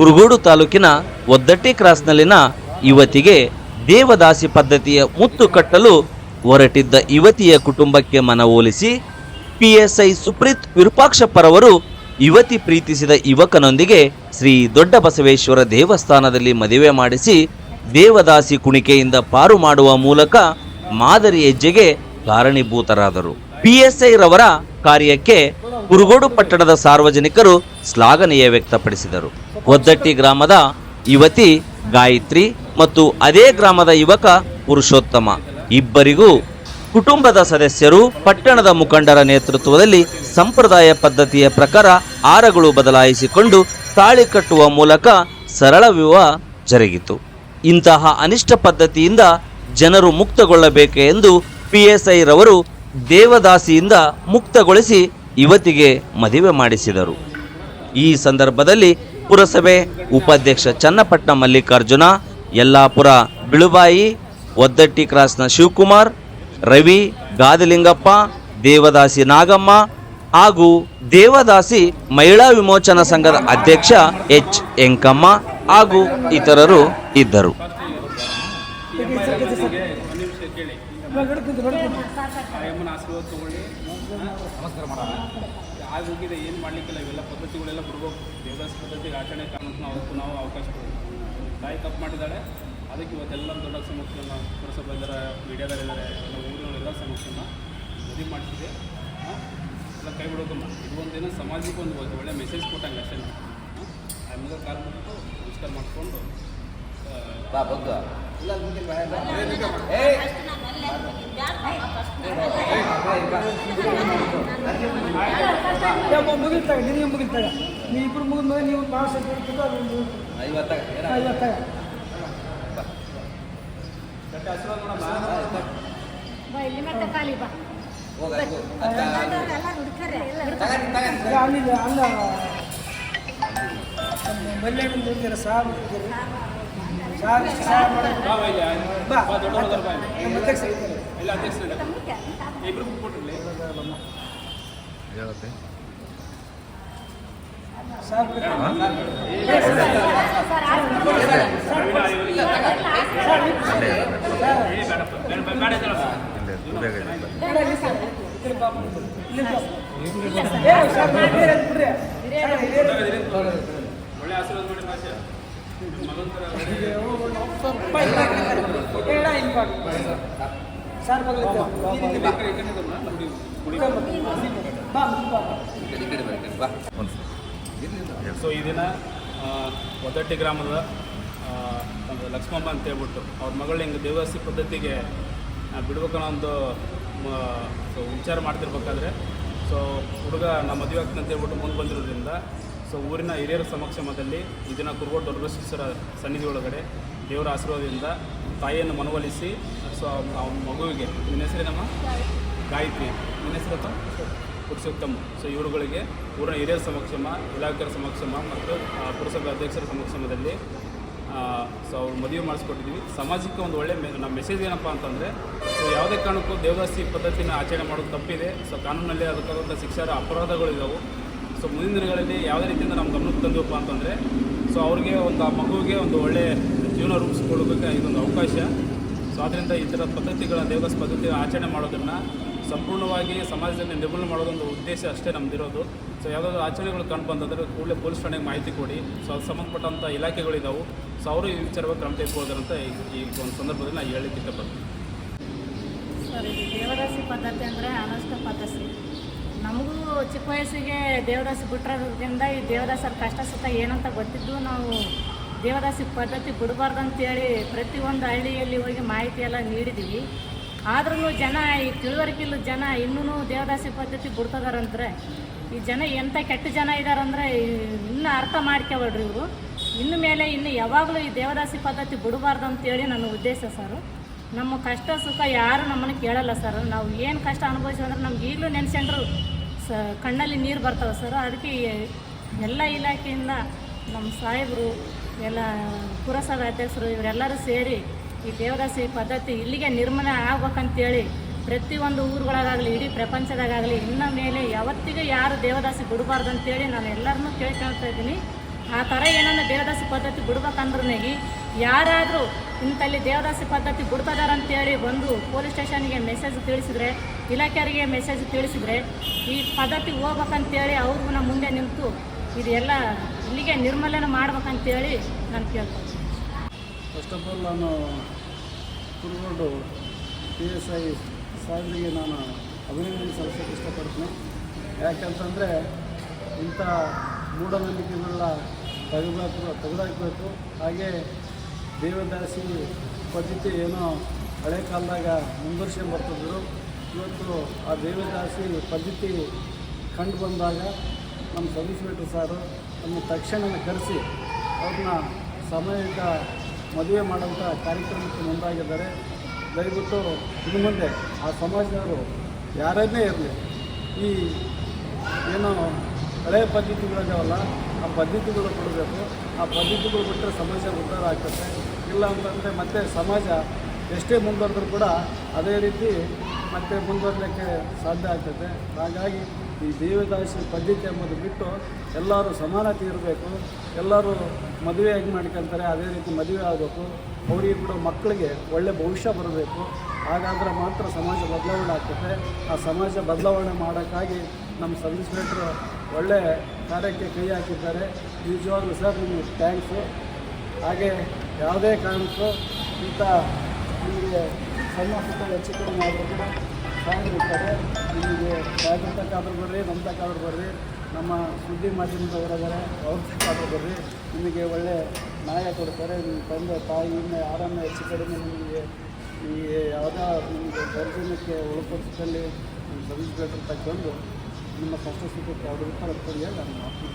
ಕುರುಗೋಡು ತಾಲೂಕಿನ ಒದ್ದಟ್ಟಿ ಕ್ರಾಸ್ನಲ್ಲಿನ ಯುವತಿಗೆ ದೇವದಾಸಿ ಪದ್ಧತಿಯ ಮುತ್ತು ಕಟ್ಟಲು ಹೊರಟಿದ್ದ ಯುವತಿಯ ಕುಟುಂಬಕ್ಕೆ ಮನವೊಲಿಸಿ ಪಿಎಸ್ಐ ಸುಪ್ರೀತ್ ವಿರೂಪಾಕ್ಷಪ್ಪರವರು ಯುವತಿ ಪ್ರೀತಿಸಿದ ಯುವಕನೊಂದಿಗೆ ಶ್ರೀ ದೊಡ್ಡ ಬಸವೇಶ್ವರ ದೇವಸ್ಥಾನದಲ್ಲಿ ಮದುವೆ ಮಾಡಿಸಿ ದೇವದಾಸಿ ಕುಣಿಕೆಯಿಂದ ಪಾರು ಮಾಡುವ ಮೂಲಕ ಮಾದರಿ ಹೆಜ್ಜೆಗೆ ಕಾರಣೀಭೂತರಾದರು. ಪಿಎಸ್ಐ ರವರ ಕಾರ್ಯಕ್ಕೆ ಕುರುಗೋಡು ಪಟ್ಟಣದ ಸಾರ್ವಜನಿಕರು ಶ್ಲಾಘನೀಯ ವ್ಯಕ್ತಪಡಿಸಿದರು. ಒದ್ದಟ್ಟಿ ಗ್ರಾಮದ ಯುವತಿ ಗಾಯತ್ರಿ ಮತ್ತು ಅದೇ ಗ್ರಾಮದ ಯುವಕ ಪುರುಷೋತ್ತಮ. ಇಬ್ಬರಿಗೂ ಕುಟುಂಬದ ಸದಸ್ಯರು ಪಟ್ಟಣದ ಮುಖಂಡರ ನೇತೃತ್ವದಲ್ಲಿ ಸಂಪ್ರದಾಯ ಪದ್ಧತಿಯ ಪ್ರಕಾರ ಆರಗಳು ಬದಲಾಯಿಸಿಕೊಂಡು ತಾಳಿ ಕಟ್ಟುವ ಮೂಲಕ ಸರಳ ವಿವಾಹ ಜರುಗಿತು. ಇಂತಹ ಅನಿಷ್ಟ ಪದ್ಧತಿಯಿಂದ ಜನರು ಮುಕ್ತಗೊಳ್ಳಬೇಕು ಎಂದು ಪಿಎಸ್ಐ ರವರು ದೇವದಾಸಿಯಿಂದ ಮುಕ್ತಗೊಳಿಸಿ ಯುವತಿಗೆ ಮದುವೆ ಮಾಡಿಸಿದರು. ಈ ಸಂದರ್ಭದಲ್ಲಿ ಪುರಸಭೆ ಉಪಾಧ್ಯಕ್ಷ ಚನ್ನಪಟ್ಟಣ ಮಲ್ಲಿಕಾರ್ಜುನ, ಯಲ್ಲಾಪುರ ಬಿಳುಬಾಯಿ, ಒದ್ದಟ್ಟಿ ಕ್ರಾಸ್ನ ಶಿವಕುಮಾರ್, ರವಿ ಗಾದಿಲಿಂಗಪ್ಪ, ದೇವದಾಸಿ ನಾಗಮ್ಮ ಹಾಗೂ ದೇವದಾಸಿ ಮಹಿಳಾ ವಿಮೋಚನಾ ಸಂಘದ ಅಧ್ಯಕ್ಷ ಎಚ್. ಎಂಕಮ್ಮ ಹಾಗೂ ಇತರರು ಇದ್ದರು ಅಮ್ಮನ ಆಶೀರ್ವಾದ ತೊಗೊಳ್ಳಿ ನಮಸ್ಕಾರ ಮಾಡ ಆಗ ಹೋಗಿದೆ ಏನು ಮಾಡಲಿಕ್ಕಿಲ್ಲ ಇವೆಲ್ಲ ಪದ್ಧತಿಗಳೆಲ್ಲ ಬಿಡ್ಬೇಕು ದೇವದಾಸ ಪದ್ಧತಿಗೆ ಆಚರಣೆ ಕಾರಣಕ್ಕೆ ನಾವು ಅವಕ್ಕೂ ನಾವು ಅವಕಾಶ ಕೊಡ್ತೀವಿ ತಾಯಿ ತಪ್ಪು ಮಾಡಿದ್ದಾಳೆ ಅದಕ್ಕೆ ಇವತ್ತೆಲ್ಲ ದೊಡ್ಡ ಸಮಸ್ಯೆನ ಪುರಸಭೆ ಇದ್ದಾರೆ ಮೀಡಿಯಾದಲ್ಲಿದ್ದಾರೆ ಎಲ್ಲ ಊರಿನವರೆಲ್ಲ ಸಮಸ್ಯೆನ ಮದುವೆ ಮಾಡಿಸಿದೆ ಹಾಂ ಎಲ್ಲ ಕೈ ಬಿಡೋದಮ್ಮ ಇದು ಒಂದೇನೋ ಸಮಾಜಕ್ಕೆ ಒಂದು ಒಳ್ಳೆ ಮೆಸೇಜ್ ಕೊಟ್ಟಂಗೆ ಅಷ್ಟೇ ಆ ಹಾಂ ಆ ಮುಗ ಕಾಲು ಮುಗಿದು ನಮಸ್ಕಾರ ಮಾಡಿಕೊಂಡು ಮುಗಿತಾಗ ನಿನಗೆ ಮುಗಿಲ್ತಾಗ ನೀ ಇಬ್ರು ಮುಗಿದ ಮೇಲೆ ನೀವು ಪಾಸ್ ಐವತ್ತಾಗ ಆಶೀರ್ವಾದ ಮಾಡಮ್ಮ ಬಾ ಇಲ್ಲಿ ಮತ್ತೆ ಕಾಲಿ ಬಾ. ಎಲ್ಲ ಹುಡುಕರೆ ಎಲ್ಲ ಅಲ್ಲಿಂದ ಅಲ್ಲ. ನೋಡಿದಾರೆ ಸಾರ್. ಒಳ್ಳೆ ಆಶೀರ್ವಾದ ಮಾಡಿ ಭಾಷೆ ಸೊ ಈ ದಿನ ಒದಟ್ಟಿ ಗ್ರಾಮದ ಒಂದು ಲಕ್ಷ್ಮಮ್ಮ ಅಂತ ಹೇಳ್ಬಿಟ್ಟು ಅವ್ರ ಮಗಳು ಹಿಂಗೆ ದೇವಸ್ಥಿ ಪದ್ಧತಿಗೆ ಬಿಡ್ಬೇಕನ್ನೋ ಒಂದು ಸೊ ವಿಚಾರ ಮಾಡ್ತಿರ್ಬೇಕಾದ್ರೆ, ಸೊ ಹುಡುಗ ನಮ್ಮ ಮದುವೆ ಆಗ್ತಂತ ಹೇಳ್ಬಿಟ್ಟು ಮುಂದೆ ಬಂದಿರೋದ್ರಿಂದ ಸೊ ಊರಿನ ಹಿರಿಯರ ಸಮಕ್ಷಮದಲ್ಲಿ ಇದನ್ನ ದಿನ ಕುರುಗೋಡು ದೊಡ್ಡಬಸವೇಶ್ವರ ಸನ್ನಿಧಿ ಒಳಗಡೆ ದೇವರ ಆಶೀರ್ವಾದದಿಂದ ತಾಯಿಯನ್ನು ಮನವೊಲಿಸಿ, ಸೊ ಆ ಮಗುವಿಗೆ, ನಿನ್ನ ಹೆಸರೇನಮ್ಮ? ಗಾಯತ್ರಿ. ನಿನ್ನ ಹೆಸರಪ್ಪ? ಪುರುಷೋತ್ತಮ. ಸೊ ಇವರುಗಳಿಗೆ ಊರಿನ ಹಿರಿಯರ ಸಮಕ್ಷಮ ಇಲಾಖೆಯ ಸಮಕ್ಷಮ ಮತ್ತು ಪುರಸಭೆ ಅಧ್ಯಕ್ಷರ ಸಮಕ್ಷಮದಲ್ಲಿ ಸೊ ಅವ್ರು ಮದುವೆ ಮಾಡಿಸ್ಕೊಟ್ಟಿದ್ದೀವಿ. ಸಮಾಜಕ್ಕೆ ಒಂದು ಒಳ್ಳೆ ನಮ್ಮ ಮೆಸೇಜ್ ಏನಪ್ಪ ಅಂತಂದರೆ, ಸೊ ಯಾವುದೇ ಕಾರಣಕ್ಕೂ ದೇವದಾಸಿ ಪದ್ಧತಿನ ಆಚರಣೆ ಮಾಡೋದು ತಪ್ಪಿದೆ. ಸೊ ಕಾನೂನಲ್ಲಿ ಅದಕ್ಕಾದಂಥ ಶಿಕ್ಷಾರ ಅಪರಾಧಗಳಿದ್ದಾವೆ ಸೊ ಮುಂದಿನ ದಿನಗಳಲ್ಲಿ ಯಾವುದೇ ರೀತಿಯಿಂದ ನಮ್ಮ ಗಮನಕ್ಕೆ ತಂದಿವಪ್ಪ ಅಂತಂದರೆ ಸೊ ಅವ್ರಿಗೆ ಒಂದು ಆ ಮಗುವಿಗೆ ಒಂದು ಒಳ್ಳೆಯ ಜೀವನ ರೂಪಿಸ್ಕೊಳ್ಳೋದಕ್ಕೆ ಇದೊಂದು ಅವಕಾಶ. ಸೊ ಆದ್ದರಿಂದ ಈ ಥರ ಪದ್ಧತಿಗಳ ದೇವಸ್ ಪದ್ಧತಿ ಆಚರಣೆ ಮಾಡೋದನ್ನು ಸಂಪೂರ್ಣವಾಗಿ ಸಮಾಜದಲ್ಲಿ ನಿರ್ಮೂಲನೆ ಮಾಡೋದೊಂದು ಉದ್ದೇಶ ಅಷ್ಟೇ ನಮ್ಮದಿರೋದು ಸೊ ಯಾವುದಾದ್ರು ಆಚರಣೆಗಳು ಕಂಡು ಬಂದಂದರೆ ಕೂಡಲೇ ಪೊಲೀಸ್ ಠಾಣೆಗೆ ಮಾಹಿತಿ ಕೊಡಿ. ಸೊ ಅದು ಸಂಬಂಧಪಟ್ಟಂಥ ಇಲಾಖೆಗಳಿದ್ದಾವೆ ಸೊ ಅವರು ಈ ವಿಚಾರವಾಗಿ ಕ್ರಮ ತೆಗೆದುಕೊಳ್ಳೋದಂತ ಈ ಒಂದು ಸಂದರ್ಭದಲ್ಲಿ ನಾನು ಹೇಳಲಿಕ್ಕೆ ಇಷ್ಟಪಡ್ತೀನಿ. ಸರ್, ಇದು ದೇವರಾಸಿ ಪದ್ಧತಿ ಅಂದರೆ ಅನಷ್ಟ ಪದ್ಧತಿ. ನಮಗೂ ಚಿಕ್ಕ ವಯಸ್ಸಿಗೆ ದೇವದಾಸಿ ಬಿಟ್ಟಿರೋದ್ರಿಂದ ಈ ದೇವದಾಸರ ಕಷ್ಟ ಸುತ್ತ ಏನಂತ ಗೊತ್ತಿದ್ದು ನಾವು ದೇವದಾಸಿ ಪದ್ಧತಿ ಬಿಡಬಾರ್ದು ಅಂತೇಳಿ ಪ್ರತಿಯೊಂದು ಹಳ್ಳಿಯಲ್ಲಿ ಹೋಗಿ ಮಾಹಿತಿ ಎಲ್ಲ ನೀಡಿದ್ದೀವಿ ಆದ್ರೂ ಜನ, ಈ ತಿಳುವಳಿಕಿಲ್ಲ ಜನ ಇನ್ನೂ ದೇವದಾಸಿ ಪದ್ಧತಿ ಬಿಡ್ತದಾರಂದ್ರೆ, ಈ ಜನ ಎಂಥ ಕೆಟ್ಟ ಜನ ಇದ್ದಾರಂದ್ರೆ ಇನ್ನೂ ಅರ್ಥ ಮಾಡ್ಕೊಬೇಡ್ರಿ ಇವರು. ಇನ್ನು ಮೇಲೆ ಇನ್ನು ಯಾವಾಗಲೂ ಈ ದೇವದಾಸಿ ಪದ್ಧತಿ ಬಿಡಬಾರ್ದು ಅಂತೇಳಿ ನನ್ನ ಉದ್ದೇಶ ಸರ್. ನಮ್ಮ ಕಷ್ಟ ಸುಖ ಯಾರು ನಮ್ಮನ್ನು ಕೇಳಲ್ಲ ಸರ್. ನಾವು ಏನು ಕಷ್ಟ ಅನುಭವಿಸಿ ಅಂದ್ರೆ ನಮ್ಗೆ ಈಗಲೂ ನೆನೆಸ್ಕೊಂಡ್ರು, ಸ, ಕಣ್ಣಲ್ಲಿ ನೀರು ಬರ್ತಾವೆ ಸರ್. ಅದಕ್ಕೆ ಎಲ್ಲ ಇಲಾಖೆಯಿಂದ ನಮ್ಮ ಸಾಹೇಬರು, ಎಲ್ಲ ಪುರಸಭೆ ಅಧ್ಯಕ್ಷರು ಇವರೆಲ್ಲರೂ ಸೇರಿ ಈ ದೇವದಾಸಿ ಪದ್ಧತಿ ಇಲ್ಲಿಗೆ ನಿರ್ಮಾಣ ಆಗ್ಬೇಕಂತೇಳಿ ಪ್ರತಿಯೊಂದು ಊರುಗಳಾಗಲಿ ಇಡೀ ಪ್ರಪಂಚದಾಗಲಿ ಇನ್ನ ಮೇಲೆ ಯಾವತ್ತಿಗೂ ಯಾರು ದೇವದಾಸಿ ಬಿಡಬಾರ್ದು ಅಂತೇಳಿ ನಾನು ಎಲ್ಲರನ್ನೂ ಕೇಳ್ಕೊಳ್ತಾ ಇದ್ದೀನಿ. ಆ ಥರ ಏನನ್ನ ದೇವದಾಸಿ ಪದ್ಧತಿ ಬಿಡ್ಬೇಕಂದ್ರೆ ಯಾರಾದರೂ ಇಂಥಲ್ಲಿ ದೇವದಾಸಿ ಪದ್ಧತಿ ಬಿಡ್ತದಾರ ಅಂತೇಳಿ ಬಂದು ಪೊಲೀಸ್ ಸ್ಟೇಷನ್ಗೆ ಮೆಸೇಜ್ ತಿಳಿಸಿದ್ರೆ, ಇಲಾಖೆಯವರಿಗೆ ಮೆಸೇಜ್ ತಿಳಿಸಿದ್ರೆ ಈ ಪದ್ಧತಿ ಹೋಗ್ಬೇಕಂತೇಳಿ ಅವ್ರಿಗೂ ನಮ್ಮ ಮುಂದೆ ನಿಂತು ಇದೆಲ್ಲ ಇಲ್ಲಿಗೆ ನಿರ್ಮೂಲನೆ ಮಾಡ್ಬೇಕಂತೇಳಿ ನಾನು ಕೇಳ್ತೀನಿ. ಫಸ್ಟ್ ಆಫ್ ಆಲ್ ನಾನು ಕುರುಗೋಡು ಪಿ ಎಸ್ ಐ ಸಾಹೇಬರಿಗೆ ನಾನು ಅಭಿನಂದನೆ ಸಲ್ಲಿಸೋಕ್ಕೆ ಇಷ್ಟಪಡ್ತೀನಿ. ಯಾಕಂತಂದರೆ ಇಂಥ ಮೂಢನಂಬಿಕೆಗಳನ್ನ ತೆಗೆದಾಕ ತೆಗೆದಾಕಬೇಕು. ಹಾಗೆ ದೇವದಾಸಿ ಪದ್ಧತಿ ಏನೋ ಹಳೆ ಕಾಲದಾಗ ಮುಂದುವರ್ಸ್ಕೊಂಡು ಬರ್ತಿದ್ರು. ಇವತ್ತು ಆ ದೇವದಾಸಿ ಪದ್ಧತಿ ಕಂಡು ಬಂದಾಗ ನಮ್ಮ ಸದಸ್ಯರು ಸಾರು ನಮ್ಮ ತಕ್ಷಣ ಕರೆಸಿ ಅವ್ರನ್ನ ಸಾಮೂಹಿಕ ಮದುವೆ ಮಾಡುವಂಥ ಕಾರ್ಯಕ್ರಮಕ್ಕೆ ಮುಂದಾಗಿದ್ದಾರೆ. ದಯವಿಟ್ಟು ಇನ್ನು ಮುಂದೆ ಆ ಸಮಾಜದವರು ಯಾರನ್ನೇ ಇರಲಿ, ಈ ಏನೋ ಹಳೆಯ ಪದ್ಧತಿಗಳಿದಾವಲ್ಲ ಆ ಪದ್ಧತಿಗಳು ಕೊಡಬೇಕು. ಆ ಪದ್ಧತಿಗಳು ಬಿಟ್ಟರೆ ಸಮಾಜ ಉದ್ಧಾರ ಆಗ್ತದೆ. ಇಲ್ಲ ಅಂತಂದರೆ ಮತ್ತೆ ಸಮಾಜ ಎಷ್ಟೇ ಮುಂದುವರೆದ್ರೂ ಕೂಡ ಅದೇ ರೀತಿ ಮತ್ತೆ ಮುಂದುವರಲಿಕ್ಕೆ ಸಾಧ್ಯ ಆಗ್ತದೆ. ಹಾಗಾಗಿ ಈ ದೇವದಾಸಿ ಪದ್ಧತಿ ಎಂಬುದು ಬಿಟ್ಟು ಎಲ್ಲರೂ ಸಮಾನತೆ ಇರಬೇಕು. ಎಲ್ಲರೂ ಮದುವೆಯಾಗಿ ಮಾಡ್ಕೊಂತಾರೆ, ಅದೇ ರೀತಿ ಮದುವೆ ಆಗಬೇಕು. ಅವರಿಗೆ ಕೂಡ ಮಕ್ಕಳಿಗೆ ಒಳ್ಳೆ ಭವಿಷ್ಯ ಬರಬೇಕು. ಹಾಗಾದ್ರೆ ಮಾತ್ರ ಸಮಾಜ ಬದಲಾವಣೆ ಆಗ್ತದೆ. ಆ ಸಮಾಜ ಬದಲಾವಣೆ ಮಾಡೋಕ್ಕಾಗಿ ನಮ್ಮ ಸಬ್ ಇನ್ಸ್ಪೆಕ್ಟ್ರು ಒಳ್ಳೆ ಕಾರ್ಯಕ್ಕೆ ಕೈ ಹಾಕಿದ್ದಾರೆ. ನಿಜವಾಗ್ಲೂ ಸರ್, ನಿಮಗೆ ಥ್ಯಾಂಕ್ಸು. ಹಾಗೆ ಯಾವುದೇ ಕಾರಣಕ್ಕೂ ಇಂಥ ನಿಮಗೆ ಸಣ್ಣ ಪುಟ್ಟ ಹೆಚ್ಚು ಕಡಿಮೆ ಆದರೂ ಕೂಡ ಇರ್ತಾರೆ ನಿಮಗೆ ಯಾವ್ದ್ರ ತಕ್ಕಾದ್ರೂ ಬರ್ರಿ ನಮ್ಮ ತಕ್ಕಾದ್ರೂ ಬರ್ರಿ, ನಮ್ಮ ಸುದ್ದಿ ಮಾಧ್ಯಮದವರಿದ್ದಾರೆ ಅವ್ರ ತಕ್ಕಾದ್ರೂ ಬರ್ರಿ. ನಿಮಗೆ ಒಳ್ಳೆ ನ್ಯಾಯ ಕೊಡ್ತಾರೆ. ನಿಮ್ಮ ತಂದೆ ತಾಯಿಯಿಂದ ಯಾರನ್ನ ಹೆಚ್ಚು ಕಡಿಮೆ ನಿಮಗೆ ಈ ಯಾವುದೋ ನಿಮಗೆ ದೌರ್ಜನ್ಯಕ್ಕೆ ಒಳಪಡಿಸಿದಲ್ಲಿ ಇನ್ಸ್ಪೆಕ್ಟರ್ ತಗೊಂಡು ನಿಮ್ಮ ಸುಖಕ್ಕೆ ಅವ್ರ ಉತ್ತರ ಕೊಡಿ ಅಂತ ನಾನು ಮಾತು